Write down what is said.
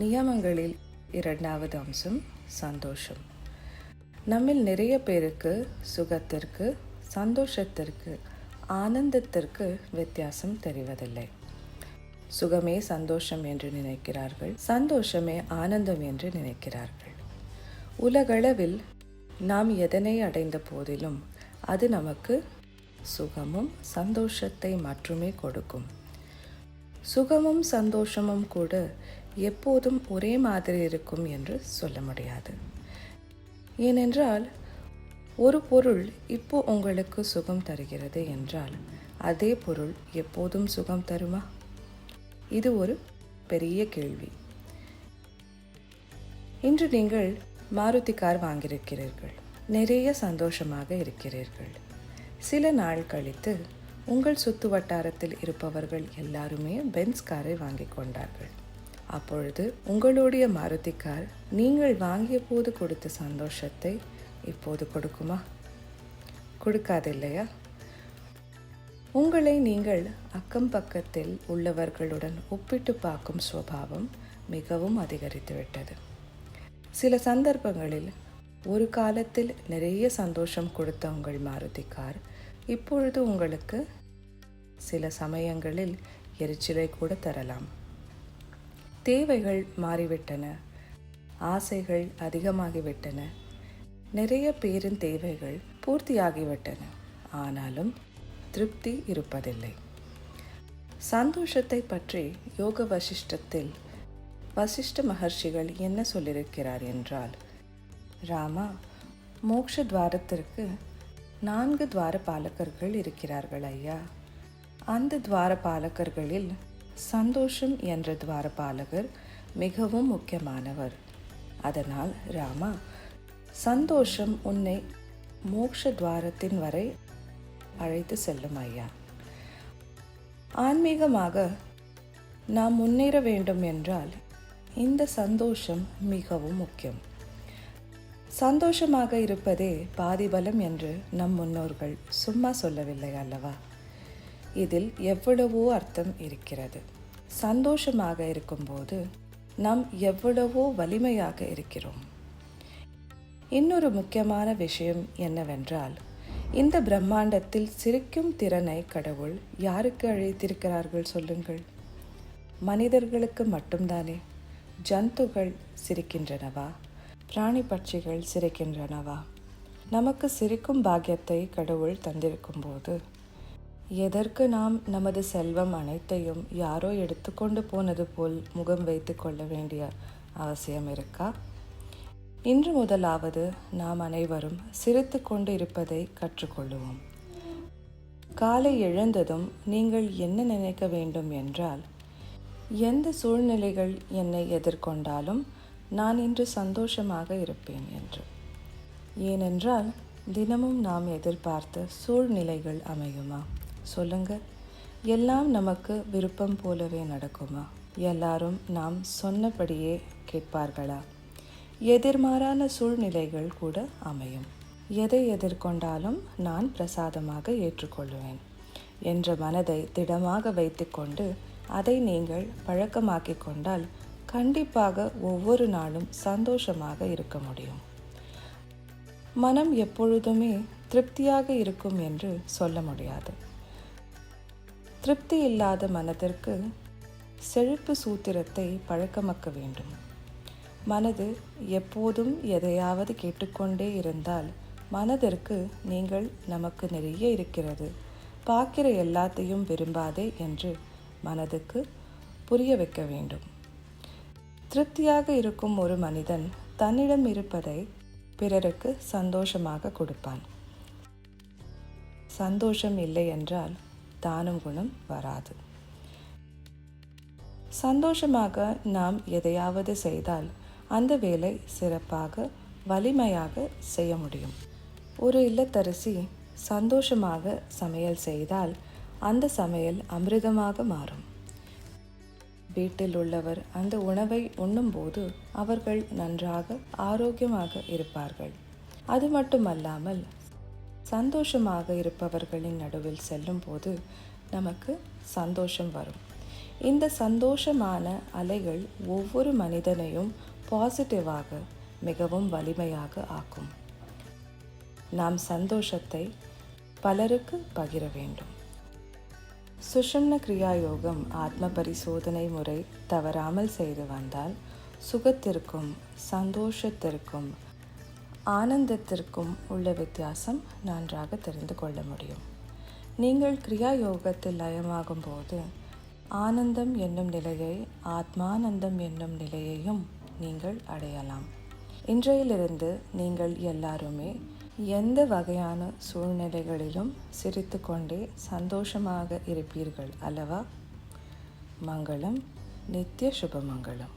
நியமங்களில் இரண்டாவது அம்சம் சந்தோஷம். நம்மில் நிறைய பேருக்கு சுகத்திற்கு சந்தோஷத்திற்கு ஆனந்தத்திற்கு வித்தியாசம் தெரிவதில்லை. சுகமே சந்தோஷம் என்று நினைக்கிறார்கள் சந்தோஷமே ஆனந்தம் என்று நினைக்கிறார்கள். உலகளவில் நாம் எதனை அடைந்த போதிலும் அது நமக்கு சுகமும் சந்தோஷத்தை மட்டுமே கொடுக்கும். சுகமும் சந்தோஷமும் கூட எப்போதும் ஒரே மாதிரி இருக்கும் என்று சொல்ல முடியாது. ஏனென்றால் ஒரு பொருள் இப்போ உங்களுக்கு சுகம் தருகிறது என்றால் அதே பொருள் எப்போதும் சுகம் தருமா? இது ஒரு பெரிய கேள்வி. இன்று நீங்கள் மாருதி கார் வாங்கியிருக்கிறீர்கள். நிறைய சந்தோஷமாக இருக்கிறீர்கள். சில நாள் கழித்து உங்கள் சுத்து வட்டாரத்தில் இருப்பவர்கள் எல்லாருமே பென்ஸ் காரை வாங்கி கொண்டார்கள். அப்பொழுது உங்களுடைய மாருதி கார் நீங்கள் வாங்கிய போது கொடுத்த சந்தோஷத்தை இப்போது கொடுக்குமா? கொடுக்காது இல்லையா உங்களை நீங்கள் அக்கம் பக்கத்தில் உள்ளவர்களுடன் ஒப்பிட்டு பார்க்கும் சுவாவம் மிகவும் அதிகரித்துவிட்டது. சில சந்தர்ப்பங்களில் ஒரு காலத்தில் நிறைய சந்தோஷம் கொடுத்த உங்கள் மாருதி கார் இப்பொழுது உங்களுக்கு சில சமயங்களில் எரிச்சலை கூட தரலாம். தேவைகள் மாறிவிட்டன. ஆசைகள் அதிகமாகிவிட்டன. நிறைய பேரின் தேவைகள் பூர்த்தியாகிவிட்டன. ஆனாலும் திருப்தி இருப்பதில்லை. சந்தோஷத்தை பற்றி யோக வசிஷ்டத்தில் வசிஷ்ட மகர்ஷிகள் என்ன சொல்லியிருக்கிறார் என்றால் ராமா மோக்ஷ துவாரத்திற்கு நான்கு துவார பாலகர்கள் இருக்கிறார்கள் ஐயா. அந்த துவார பாலகர்களில் சந்தோஷம் என்ற துவார பாலகர் மிகவும் முக்கியமானவர். அதனால் ராமா சந்தோஷம் உன்னை மோக்ஷ துவாரத்தின் வரை அழைத்து செல்லும் ஐயா. ஆன்மீகமாக நாம் முன்னேற வேண்டும் என்றால் இந்த சந்தோஷம் மிகவும் முக்கியம். சந்தோஷமாக இருப்பதே பாதிபலம் என்று நம் முன்னோர்கள் சும்மா சொல்லவில்லை அல்லவா? இதில் எவ்வளவோ அர்த்தம் இருக்கிறது. சந்தோஷமாக இருக்கும்போது நாம் எவ்வளவோ வலிமையாக இருக்கிறோம். இன்னொரு முக்கியமான விஷயம் என்னவென்றால் இந்த பிரம்மாண்டத்தில் சிரிக்கும் திறனை கடவுள் யாருக்கு அழைத்திருக்கிறார்கள் சொல்லுங்கள். மனிதர்களுக்கு மட்டும்தானே. ஜந்துகள் சிரிக்கின்றனவா? பிராணி பட்சிகள் சிரிக்கின்றனவா? நமக்கு சிரிக்கும் பாக்கியத்தை கடவுள் தந்திருக்கும் போது எதற்கு நாம் நமது செல்வம் அனைத்தையும் யாரோ எடுத்துக்கொண்டு போனது போல் முகம் வைத்து கொள்ள வேண்டிய அவசியம் இருக்கா? இன்று முதலாவது நாம் அனைவரும் சிரித்து கொண்டு இருப்பதை கற்றுக்கொள்ளுவோம். காலை எழுந்ததும் நீங்கள் என்ன நினைக்க வேண்டும் என்றால் எந்த சூழ்நிலைகள் என்னை எதிர்கொண்டாலும் நான் இன்று சந்தோஷமாக இருப்பேன் என்று. ஏனென்றால் தினமும் நாம் எதிர்பார்த்த சூழ்நிலைகள் அமையுமா? சொல்லுங்க. எல்லாம் நமக்கு விருப்பம் போலவே நடக்குமா? எல்லாரும் நாம் சொன்னபடியே கேட்பார்களா? எதிர்மாறான சூழ்நிலைகள் கூட அமையும். எதை எதிர்கொண்டாலும் நான் பிரசாதமாக ஏற்றுக்கொள்வேன் என்ற மனதை திடமாக வைத்துக்கொண்டு அதை நீங்கள் பழக்கமாக்கிக் கொண்டால் கண்டிப்பாக ஒவ்வொரு நாளும் சந்தோஷமாக இருக்க முடியும். மனம் எப்பொழுதுமே திருப்தியாக இருக்கும் என்று சொல்ல முடியாது. திருப்தி இல்லாத மனதிற்கு செழிப்பு சூத்திரத்தை பழக்கமாக்க வேண்டும். மனது எப்போதும் எதையாவது கேட்டுக்கொண்டே இருந்தால் மனதிற்கு நீங்கள் நமக்கு நிறைய இருக்கிறது. பார்க்கிற எல்லாத்தையும் விரும்பாதே என்று மனதுக்கு புரிய வைக்க வேண்டும். திருப்தியாக இருக்கும் ஒரு மனிதன் தன்னிடம் இருப்பதை பிறருக்கு சந்தோஷமாக கொடுப்பான். சந்தோஷம் இல்லை என்றால் தானும் குணம் வராது. சந்தோஷமாக நாம் எதையாவது செய்தால் அந்த வேலை சிறப்பாக வலிமையாக செய்ய முடியும். ஒரு இல்லத்தரசி சந்தோஷமாக சமையல் செய்தால் அந்த சமையல் அமிர்தமாக மாறும். வீட்டில் உள்ளவர் அந்த உணவை உண்ணும்போது அவர்கள் நன்றாக ஆரோக்கியமாக இருப்பார்கள். அது மட்டுமல்லாமல் சந்தோஷமாக இருப்பவர்களின் நடுவில் செல்லும்போது நமக்கு சந்தோஷம் வரும். இந்த சந்தோஷமான அலைகள் ஒவ்வொரு மனிதனையும் பாசிட்டிவாக மிகவும் வலிமையாக ஆக்கும். நாம் சந்தோஷத்தை பலருக்கு பகிர வேண்டும். சுஷம்ன கிரியா யோகம் ஆத்ம பரிசோதனை முறை தவறாமல் செய்து வந்தால் சுகத்திற்கும் சந்தோஷத்திற்கும் ஆனந்தத்திற்கும் உள்ள வித்தியாசம் நன்றாக தெரிந்து கொள்ள முடியும். நீங்கள் கிரியா யோகத்தில் லயமாகும் போது ஆனந்தம் என்னும் நிலையை ஆத்மானந்தம் என்னும் நிலையையும் நீங்கள் அடையலாம். இன்றையிலிருந்து நீங்கள் எல்லாருமே எந்த வகையான சூழ்நிலைகளிலும் சிரித்துக்கொண்டே சந்தோஷமாக இருப்பீர்கள் அல்லவா? மங்களம் நித்திய சுபமங்களம்.